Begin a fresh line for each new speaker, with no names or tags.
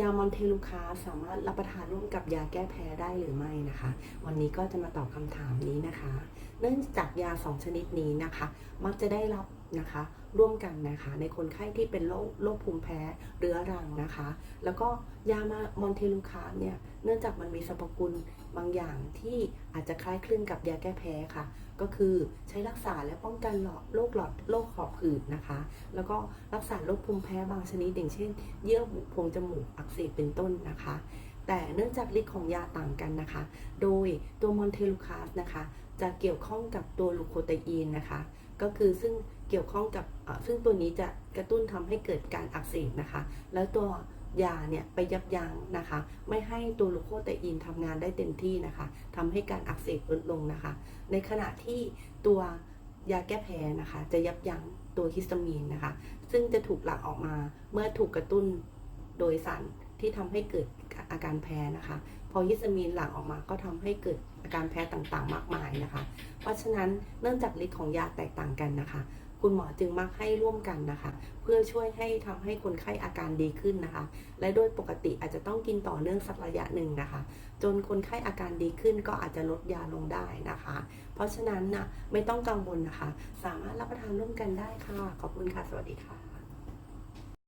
ยามอนเทลูคาสามารถรับประทานร่วมกับยาแก้แพ้ได้หรือไม่นะคะ วันนี้ก็จะมาตอบคำถามนี้นะคะ เนื่องจากยาสองชนิดนี้นะคะ มักจะได้รับ นะคะ ร่วมกันนะคะ ในคนไข้ที่เป็นโรคโรคภูมิแพ้เรื้อรังนะคะ แล้วก็ยามามอนเทลูคาเนี่ยเนื่องจากมันมีสรรพคุณบางอย่างที่อาจจะคล้ายคลึงกับยาแก้แพ้ค่ะ ก็คือใช้รักษาและป้องกันหลอดโรคหลอดโรคหอบหืดนะคะ แล้วก็รักษาโรคภูมิแพ้บางชนิดอย่างเช่น เยื่อบุโพรงจมูกอักเสบเป็นต้นนะคะ แต่เนื่องจากฤทธิ์ของยาต่างกันนะคะ โดยตัวมอนเทลูคาสนะคะ จะเกี่ยวข้องกับตัวลูโคไตอีนนะคะ ก็คือซึ่งเกี่ยวข้องกับซึ่งตัวนี้จะกระตุ้นทำให้เกิดการอักเสบนะคะ แล้วตัวยาเนี่ยไปยับยั้งนะคะ ไม่ให้ตัวลูโคไตอีนทำงานได้เต็มที่นะคะทำให้การอักเสบลดลงนะคะ ในขณะที่ตัวยาแก้แพ้นะคะ จะยับยั้งตัวฮิสตามีนนะคะ ซึ่งจะถูกหลั่งออกมาเมื่อถูกกระตุ้นโดยสาร ที่ทำให้เกิดอาการแพ้นะคะ พอฮิสตามีนหลั่งออกมาก็ทำให้เกิดอาการแพ้ต่างๆ มากมายนะคะ เพราะฉะนั้นเนื่องจากฤทธิ์ของยาแตกต่างกันนะคะ คุณหมอจึงมักให้ร่วมกันนะคะ เพื่อช่วยให้ทำให้คนไข้อาการดีขึ้นนะคะ และโดยปกติอาจจะต้องกินต่อเนื่องสักระยะหนึ่งนะคะ จนคนไข้อาการดีขึ้นก็อาจจะลดยาลงได้นะคะ เพราะฉะนั้นนะไม่ต้องกังวลนะคะ สามารถรับประทานร่วมกันได้ค่ะ ขอบคุณค่ะ สวัสดีค่ะ